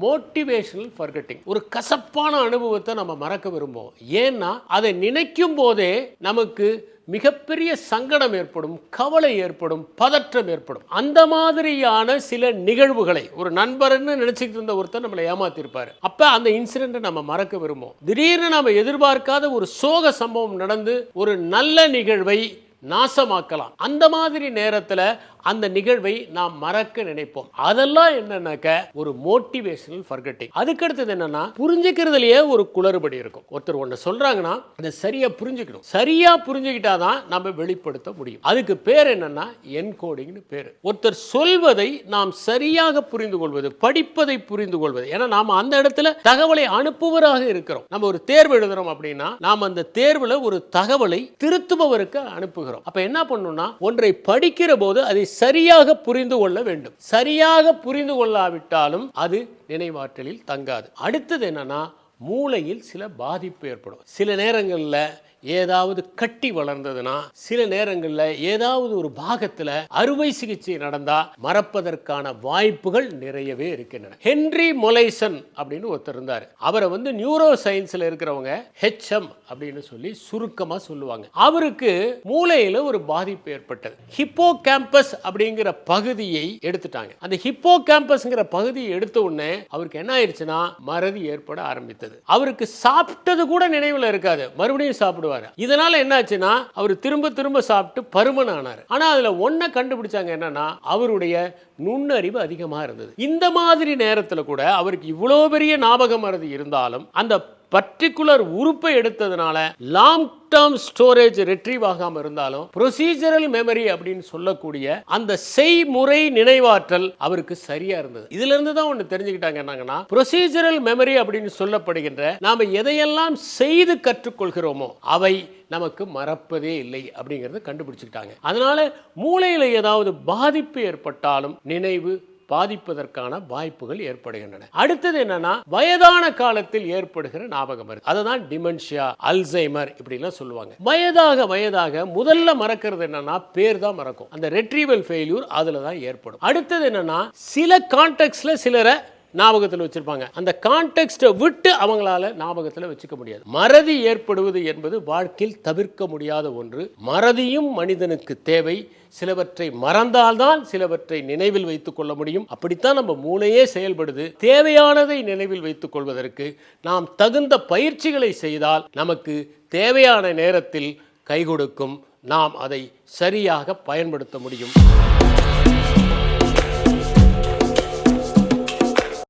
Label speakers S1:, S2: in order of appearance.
S1: Motivational forgetting ஒரு கசப்பான அனுபவத்தை நம்ம மறக்க விரும்புவோம். ஏன்னா அதை நினைக்கும் போதே நமக்கு மிகப்பெரிய சங்கடம் ஏற்படும் கவலை ஏற்படும் பதற்றம் ஏற்படும். அந்த மாதிரியான சில நிகழ்வுகளை ஒரு நண்பர்னு நினச்சிக்கிட்டு இருந்த ஒருத்தர் நம்மளை ஏமாத்திருப்பாரு. அப்ப அந்த இன்சிடென்ட்டை நம்ம மறக்க விரும்புவோம். திடீர்னு நம்ம எதிர்பார்க்காத ஒரு சோக சம்பவம் நடந்து ஒரு நல்ல நிகழ்வை நாசமாக்கலாம். அந்த மாதிரி நேரத்தில் அந்த நிகழ்வை நாம் மறக்க நினைப்போம். அதெல்லாம் என்னன்னாக்க ஒரு மோட்டிவேஷனல் ஃபர்கட்டிங் அதுக்கடுத்தது என்னன்னா புரிஞ்சுக்கிறதுலயே ஒரு குளறுபடி இருக்கும். ஒருத்தர் ஒன்று சொல்றாங்கன்னா அதை சரியா புரிஞ்சுக்கணும். சரியா புரிஞ்சுக்கிட்டாதான் நம்ம வெளிப்படுத்த முடியும். அதுக்கு பேர் என்னன்னா என்கோடிங்னு பேர். ஒருத்தர் சொல்வதை நாம் சரியாக புரிந்து கொள்வது படிப்பதை புரிந்து கொள்வது. ஏன்னா நாம அந்த இடத்துல தகவலை அனுப்புவராக இருக்கிறோம். நம்ம ஒரு தேர்வு எழுதுறோம் அப்படின்னா நாம் அந்த தேர்வில் ஒரு தகவலை திருத்துபவருக்கு அனுப்புகிறோம். அப்ப என்ன பண்ணணும்னா ஒன்றை படிக்கிற போது அதை சரியாக புரிந்து கொள்ள வேண்டும். சரியாக புரிந்து கொள்ளாவிட்டாலும் அது நினைவாற்றலில் தங்காது. அடுத்தது என்னன்னா மூளையில் சில பாதிப்பு ஏற்படும். சில நேரங்களில் ஏதாவது கட்டி வளர்ந்ததுன்னா சில நேரங்களில் ஏதாவது ஒரு பாகத்தில் அறுவை சிகிச்சை நடந்தா மறப்பதற்கான வாய்ப்புகள் நிறையவே இருக்கின்றன. ஹென்றி மொலைசன் அப்படின்னு ஒருத்தர் இருந்தார். அவரை வந்து நியூரோ சயின்ஸில் இருக்கிறவங்க ஹெச்எம் அப்படின்னு சொல்லி சுருக்கமாக சொல்லுவாங்க. அவருக்கு மூளையில் ஒரு பாதிப்பு ஏற்பட்டது. ஹிப்போ கேம்பஸ் அப்படிங்கிற பகுதியை எடுத்துட்டாங்க. அந்த ஹிப்போ கேம்பஸ்ங்கிற பகுதியை எடுத்த உடனே அவருக்கு என்ன ஆயிடுச்சுன்னா மறதி ஏற்பட ஆரம்பித்தது. அவருக்கு சாப்பிட்டது கூட நினைவில் இருக்காது. மறுபடியும் சாப்பிடுவார். இதனால என்னாச்சுன்னா அவர் திரும்ப திரும்ப சாப்பிட்டு பருமன் ஆனார். ஆனா அதுல ஒன்றை கண்டுபிடிச்சாங்க என்னன்னா அவருடைய நுண்ணறிவு அதிகமாக இருந்தது. இந்த மாதிரி நேரத்தில் கூட அவருக்கு இவ்வளோ பெரிய ஞாபக மறதி இருந்தாலும் அந்த பர்டிகுலர் உறுப்பை எடுத்ததுனால லாங் டேர்ம் ஸ்டோரேஜ் ரெட்ரீவ் ஆகாம இருந்தாலும் ப்ரொசீஜரல் மெமரி அப்படின்னு சொல்லக்கூடிய அந்த செய்முறை நினைவாற்றல் அவருக்கு சரியா இருந்தது. இதுல இருந்து தான் ஒன்று தெரிஞ்சுக்கிட்டாங்க என்னங்கன்னா ப்ரொசீஜரல் மெமரி அப்படின்னு சொல்லப்படுகின்ற நாம எதையெல்லாம் செய்து கற்றுக்கொள்கிறோமோ அவை நமக்கு மறப்பதே இல்லை அப்படிங்கறத கண்டுபிடிச்சுக்கிட்டாங்க. அதனால மூளையில ஏதாவது பாதிப்பு ஏற்பட்டாலும் நினைவு பாதிப்பதற்கான வாய்ப்புகள் ஏற்படுகின்றன. அடுத்தது என்னன்னா வயதான காலத்தில் ஏற்படுகிற ஞாபகம் மருதி அதை தான் டிமென்ஷியா அல்சைமர் இப்படிலாம் சொல்லுவாங்க. வயதாக வயதாக முதல்ல மறக்கிறது என்னன்னா பேர் தான் மறக்கும். அந்த ரெட்ரீவல் ஃபெயில்யூர் அதில் தான் ஏற்படும். அடுத்தது என்னன்னா சில கான்டெக்ட்ஸில் சிலரை ஞாபகத்தில் வச்சுருப்பாங்க. அந்த கான்டெக்ட்டை விட்டு அவங்களால ஞாபகத்தில் வச்சுக்க முடியாது. மறதி ஏற்படுவது என்பது வாழ்க்கையில் தவிர்க்க முடியாத ஒன்று. மறதியும் மனிதனுக்கு தேவை. சிலவற்றை மறந்தால்தான் சிலவற்றை நினைவில் வைத்துக் கொள்ள முடியும். அப்படித்தான் நம்ம மூளையே செயல்படுது. தேவையானதை நினைவில் வைத்துக் கொள்வதற்கு நாம் தகுந்த பயிற்சிகளை செய்தால் நமக்கு தேவையான நேரத்தில் கை கொடுக்கும். நாம் அதை சரியாக பயன்படுத்த முடியும்.